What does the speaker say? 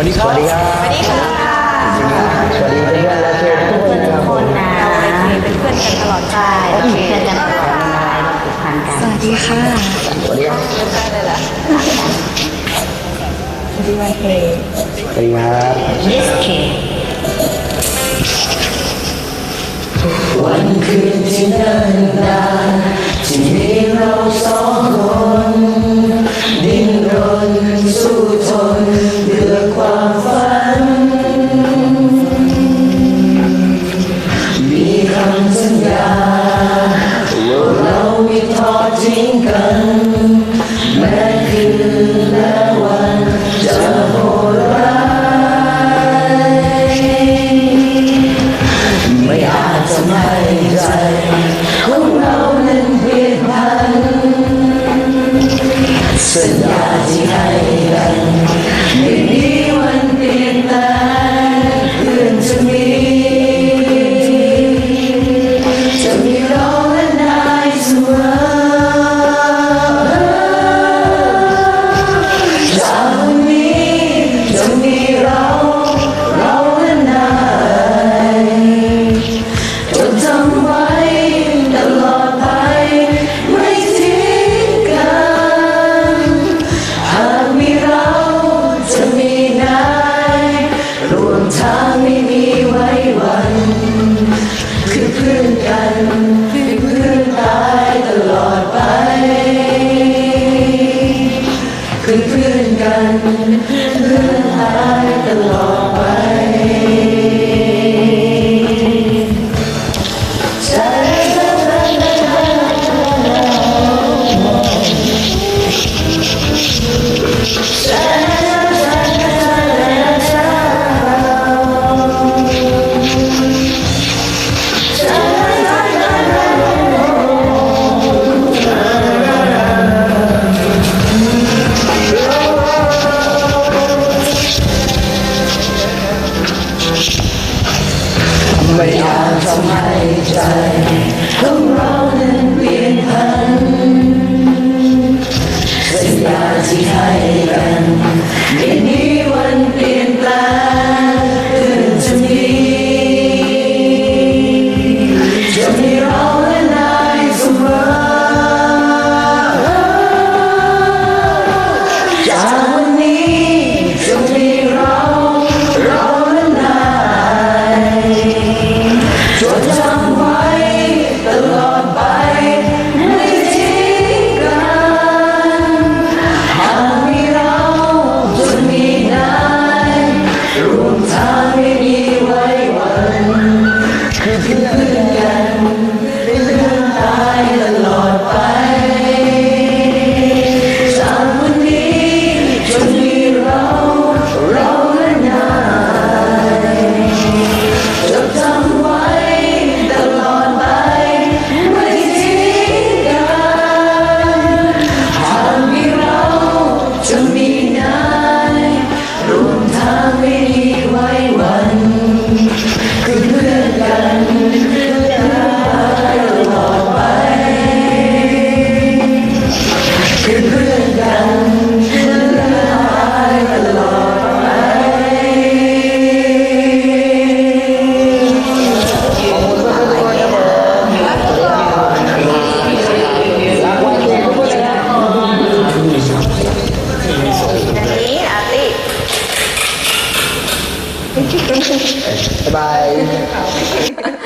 วัสดีครับ สวัสดีครับ สวัสดีค่ะ สวัสดีเพื่อนๆและเพื่อนทุกคนครับผมเราเป็นเพื่อนกันตลอดไปก็อยู่เพื่อนกันตลอดเวลาเราผูกพันกัน สวัสดีค่ะ สวัสดีครับได้เลยล่ะสวัสดีครับ Yes K วันคืนที่เนิ่นนาน ไม่ทอดทิ้งกันแม้คืนและวัน ว ไม่อาจทำให้ใจของเรานั้นเปลี่ยนพันสัญญาที่ให้กันไม่มีวันเปลี่ยนแปลงเพื่อจะมีจะมีเราและนายเสมอจาก 그 บ๊ายบาย